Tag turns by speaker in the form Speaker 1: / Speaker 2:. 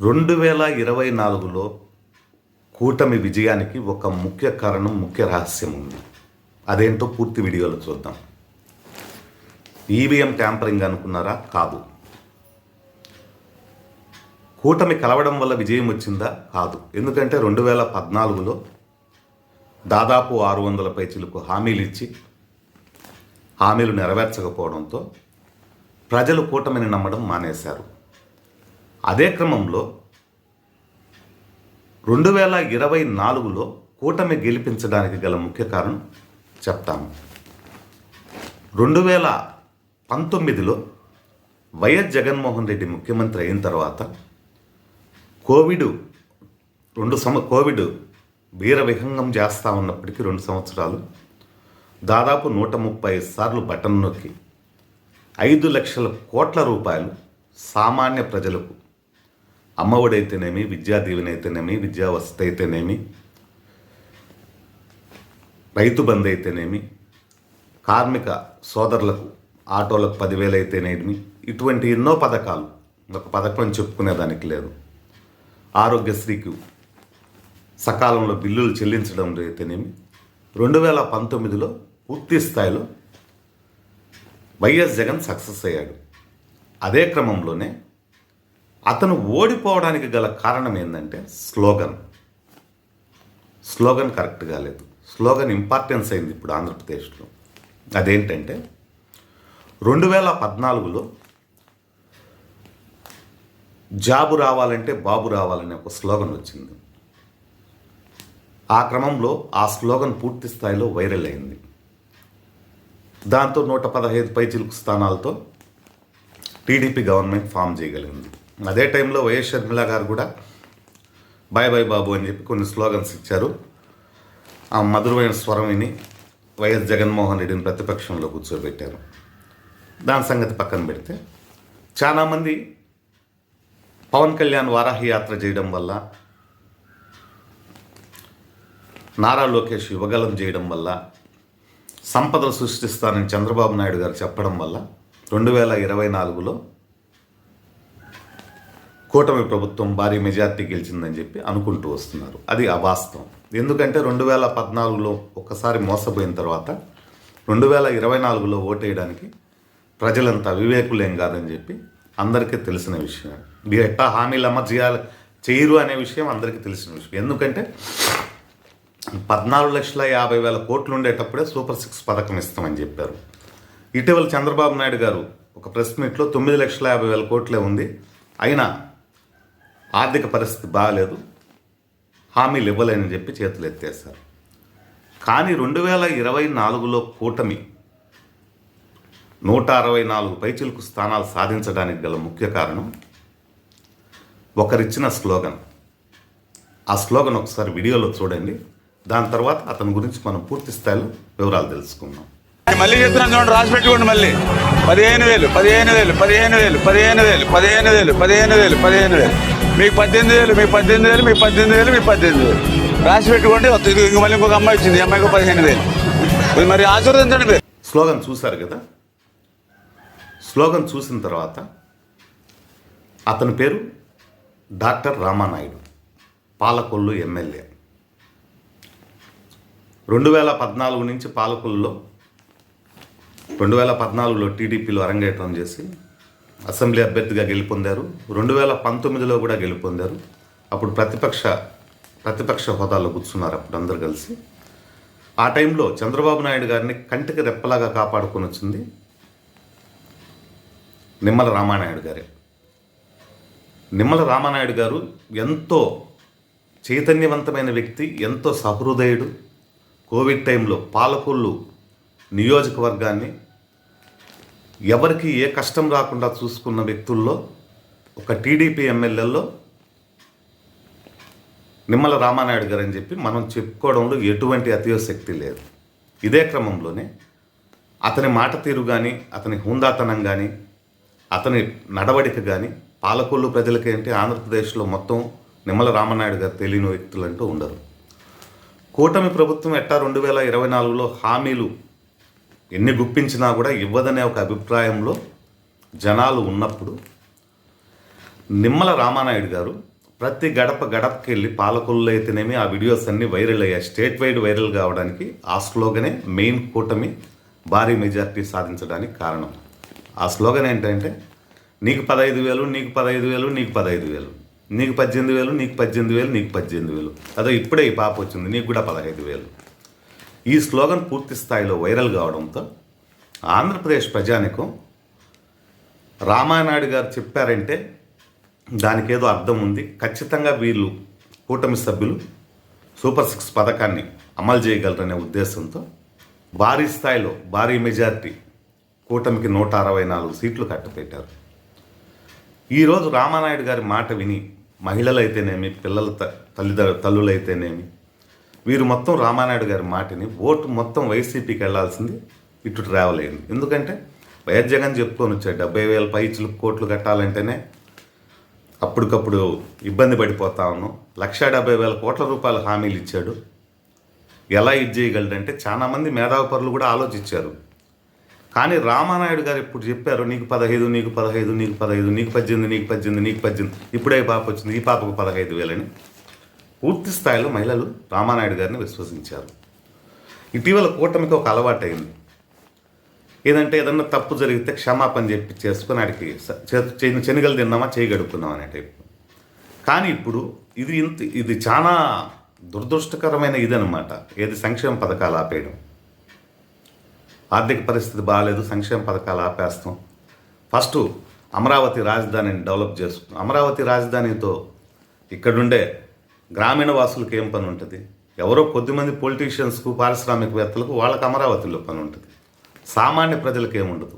Speaker 1: రెండు వేల ఇరవై నాలుగులో కూటమి విజయానికి ఒక ముఖ్య కారణం ముఖ్య రహస్యం ఉంది. అదేంటో పూర్తి వీడియోలో చూద్దాం. ఈవీఎం ట్యాంపరింగ్ అనుకున్నారా? కాదు. కూటమి కలవడం వల్ల విజయం వచ్చిందా? కాదు. ఎందుకంటే రెండు వేల పద్నాలుగులో దాదాపు ఆరు వందల పైచీలకు హామీలు ఇచ్చి హామీలు నెరవేర్చకపోవడంతో ప్రజలు కూటమిని నమ్మడం మానేశారు. అదే క్రమంలో రెండు వేల ఇరవై నాలుగులో కూటమి గెలిపించడానికి గల ముఖ్య కారణం చెప్తాను రెండు వేల పంతొమ్మిదిలో వైఎస్ జగన్మోహన్ రెడ్డి ముఖ్యమంత్రి అయిన తర్వాత కోవిడ్ రెండు సంవ కోవిడ్ వీర విహంగం చేస్తూ ఉన్నప్పటికీ రెండు సంవత్సరాలు దాదాపు నూట ముప్పై సార్లు బటన్ నొక్కి ఐదు లక్షల కోట్ల రూపాయలు సామాన్య ప్రజలకు అమ్మఒడైతేనేమి విద్యా దీవెన అయితేనేమి విద్యా వసతి అయితేనేమి రైతు బంద్ అయితేనేమి కార్మిక సోదరులకు ఆటోలకు పదివేలు అయితేనేమి ఇటువంటి ఎన్నో పథకాలు. ఒక పథకం చెప్పుకునేదానికి లేదు. ఆరోగ్యశ్రీకి సకాలంలో బిల్లులు చెల్లించడం అయితేనేమి రెండు వేల పంతొమ్మిదిలో పూర్తి స్థాయిలో వైఎస్ జగన్ సక్సెస్ అయ్యాడు. అదే క్రమంలోనే అతను ఓడిపోవడానికి గల కారణం ఏంటంటే స్లోగన్. స్లోగన్ కరెక్ట్ కాలేదు. స్లోగన్ ఇంపార్టెన్స్ అయింది ఇప్పుడు ఆంధ్రప్రదేశ్లో. అదేంటంటే రెండు వేల పద్నాలుగులో జాబు రావాలంటే బాబు రావాలనే ఒక స్లోగన్ వచ్చింది. ఆ క్రమంలో ఆ స్లోగన్ పూర్తి స్థాయిలో వైరల్ అయింది. దాంతో నూట పదహైదు పైచిలుకు స్థానాలతో టీడీపీ గవర్నమెంట్ ఫామ్ చేయగలిగింది. అదే టైంలో వైఎస్ షర్మిల గారు కూడా బాయ్ బాయ్ బాబు అని చెప్పి కొన్ని స్లోగన్స్ ఇచ్చారు. ఆ మధురమైన స్వరం విని వైఎస్ జగన్మోహన్ రెడ్డిని ప్రతిపక్షంలో కూర్చోబెట్టారు. దాని సంగతి పక్కన పెడితే చాలామంది పవన్ కళ్యాణ్ వారాహి యాత్ర చేయడం వల్ల నారా లోకేష్ యువగలం చేయడం వల్ల సంపదలు సృష్టిస్తానని చంద్రబాబు నాయుడు గారు చెప్పడం వల్ల రెండు వేల ఇరవై నాలుగులో కూటమి ప్రభుత్వం భారీ మెజార్టీ గెలిచిందని చెప్పి అనుకుంటూ వస్తున్నారు. అది అవాస్తవం. ఎందుకంటే రెండు వేల పద్నాలుగులో ఒక్కసారి మోసపోయిన తర్వాత రెండు వేల ఇరవై నాలుగులో ఓటేయడానికి ప్రజలంతా వివేకులేం కాదని చెప్పి అందరికీ తెలిసిన విషయం ఎట్టా హామీలు అమ్మ చేయాలి చేయరు అనే విషయం అందరికీ తెలిసిన విషయం. ఎందుకంటే పద్నాలుగు లక్షల యాభై వేల కోట్లు ఉండేటప్పుడే సూపర్ సిక్స్ పథకం ఇస్తామని చెప్పారు. ఇటీవల చంద్రబాబు నాయుడు గారు ఒక ప్రెస్ మీట్లో తొమ్మిది లక్షల యాభై వేల కోట్లే ఉంది. అయినా ఆర్థిక పరిస్థితి బాగాలేదు హామీలు ఇవ్వలేని చెప్పి చేతులు ఎత్తేశారు. కానీ రెండు వేల ఇరవై నాలుగులో కూటమి నూట అరవై నాలుగు పైచిలుకు స్థానాలు సాధించడానికి గల ముఖ్య కారణం ఒకరిచ్చిన స్లోగన్. ఆ స్లోగన్ ఒకసారి వీడియోలో చూడండి. దాని తర్వాత అతని గురించి మనం పూర్తి స్థాయిలో వివరాలు తెలుసుకుందాం.
Speaker 2: మళ్ళీ చెప్తున్నాను చూడండి రాసి పెట్టుకోండి మళ్ళీ. పదిహేను వేలు పదిహేను వేలు పదిహేను వేలు పదిహేను వేలు పదిహేను వేలు పదిహేను వేలు పదిహేను వేలు. మీకు పద్దెనిమిది వేలు మీకు పద్దెనిమిది వేలు మీకు పద్దెనిమిది వేలు మీకు పద్దెనిమిది వేలు. రాసి పెట్టుకోండి వస్తుంది ఇంక మళ్ళీ ఇంకొక అమ్మాయి వచ్చింది ఈ అమ్మాయికి పదిహేను వేలు. ఇది మరి ఆశీర్వదించండి మీరు.
Speaker 1: స్లోగన్ చూశారు కదా? స్లోగన్ చూసిన తర్వాత అతని పేరు డాక్టర్ రామానాయుడు పాలకొల్లు ఎమ్మెల్యే. రెండు వేల పద్నాలుగు నుంచి పాలకొల్లులో రెండు వేల పద్నాలుగులో టీడీపీలో అరంగేట్రం చేసి అసెంబ్లీ అభ్యర్థిగా గెలుపొందారు. రెండు వేల పంతొమ్మిదిలో కూడా గెలుపొందారు. అప్పుడు ప్రతిపక్ష ప్రతిపక్ష హోదాలో కూర్చున్నారు అప్పుడు అందరు కలిసి. ఆ టైంలో చంద్రబాబు నాయుడు గారిని కంటికి రెప్పలాగా కాపాడుకొని వచ్చింది నిమ్మల రామానాయుడు గారే. నిమ్మల రామానాయుడు గారు ఎంతో చైతన్యవంతమైన వ్యక్తి ఎంతో సహృదయుడు. కోవిడ్ టైంలో పాలకొల్లు నియోజకవర్గాన్ని ఎవరికి ఏ కష్టం రాకుండా చూసుకున్న వ్యక్తుల్లో ఒక టీడీపీ ఎమ్మెల్యేలో నిమ్మల రామానాయుడు గారు అని చెప్పి మనం చెప్పుకోవడంలో ఎటువంటి అతిశక్తి లేదు. ఇదే క్రమంలోనే అతని మాట తీరు కానీ అతని హుందాతనం కానీ అతని నడవడిక కానీ పాలకొల్లు ప్రజలకి ఏంటి ఆంధ్రప్రదేశ్లో మొత్తం నిమ్మల రామనాయుడు గారు తెలియని వ్యక్తులు అంటూ ఉండరు. కూటమి ప్రభుత్వం ఎట్టా రెండు వేల ఇరవై నాలుగులో హామీలు ఎన్ని గుప్పించినా కూడా ఇవ్వదనే ఒక అభిప్రాయంలో జనాలు ఉన్నప్పుడు నిమ్మల రామానాయుడు గారు ప్రతి గడప గడపకి వెళ్ళి పాలకొల్లు అయితేనేమి ఆ వీడియోస్ అన్నీ వైరల్ అయ్యాయి. స్టేట్ వైడ్ వైరల్ కావడానికి ఆ స్లోగనే మెయిన్ కూటమి భారీ మెజార్టీ సాధించడానికి కారణం. ఆ స్లోగన్ ఏంటంటే నీకు పదహైదు వేలు నీకు పదహైదు వేలు నీకు పదహైదు వేలు. నీకు పద్దెనిమిది వేలు నీకు పద్దెనిమిది వేలు నీకు పద్దెనిమిది వేలు. అదో ఇప్పుడే ఈ పాప వచ్చింది నీకు కూడా పదహైదు వేలు. ఈ స్లోగన్ పూర్తి స్థాయిలో వైరల్ కావడంతో ఆంధ్రప్రదేశ్ ప్రజానికం రామానాయుడు గారు చెప్పారంటే దానికి ఏదో అర్థం ఉంది. ఖచ్చితంగా వీళ్ళు కూటమి సభ్యులు సూపర్ సిక్స్ పథకాన్ని అమలు చేయగలరనే ఉద్దేశంతో భారీ స్థాయిలో భారీ మెజార్టీ కూటమికి నూట అరవై నాలుగు సీట్లు కట్టపెట్టారు ఈరోజు రామానాయుడు గారి మాట విని మహిళలైతేనేమి పిల్లల త తల్లిదండ్రుల తల్లులైతేనేమి వీరు మొత్తం రామానాయుడు గారి మాటని ఓటు మొత్తం వైసీపీకి వెళ్ళాల్సింది ఇటు ట్రావెల్ అయింది. ఎందుకంటే వైఎస్ జగన్ చెప్పుకొని వచ్చాడు డెబ్బై వేల పైచులు కోట్లు కట్టాలంటేనే అప్పటికప్పుడు ఇబ్బంది పడిపోతా ఉన్నాం. లక్షా డెబ్బై వేల కోట్ల రూపాయల హామీలు ఇచ్చాడు. ఎలా ఇది చేయగలడంటే చాలామంది మేధావిపరులు కూడా ఆలోచించారు. కానీ రామానాయుడు గారు ఇప్పుడు చెప్పారు నీకు పదహైదు నీకు పదహైదు నీకు పదహైదు నీకు పద్దెనిమిది నీకు పద్దెనిమిది నీకు పద్దెనిమిది ఇప్పుడే పాప వచ్చింది ఈ పాపకు పదహైదు వేలని. పూర్తి స్థాయిలో మహిళలు రామానాయుడు గారిని విశ్వసించారు. ఇటీవల కూటమికి ఒక అలవాటు అయింది ఏదంటే ఏదన్నా తప్పు జరిగితే క్షమాపణ చెప్పి చేసుకుని ఆడికి శనగలు తిన్నామా చేయి అనే టైప్. కానీ ఇప్పుడు ఇది ఇంత ఇది చాలా దురదృష్టకరమైన ఇదనమాట ఏది సంక్షేమ పథకాలు ఆపేయడం. ఆర్థిక పరిస్థితి బాగాలేదు సంక్షేమ పథకాలు ఆపేస్తాం. ఫస్ట్ అమరావతి రాజధానిని డెవలప్ చేసుకున్నాం. అమరావతి రాజధానితో ఇక్కడుండే గ్రామీణ వాసులకు ఏం పని ఉంటుంది ఎవరో కొద్దిమంది పొలిటీషియన్స్కు పారిశ్రామికవేత్తలకు వాళ్ళకి అమరావతిలో పని ఉంటుంది సామాన్య ప్రజలకు ఏముండదు.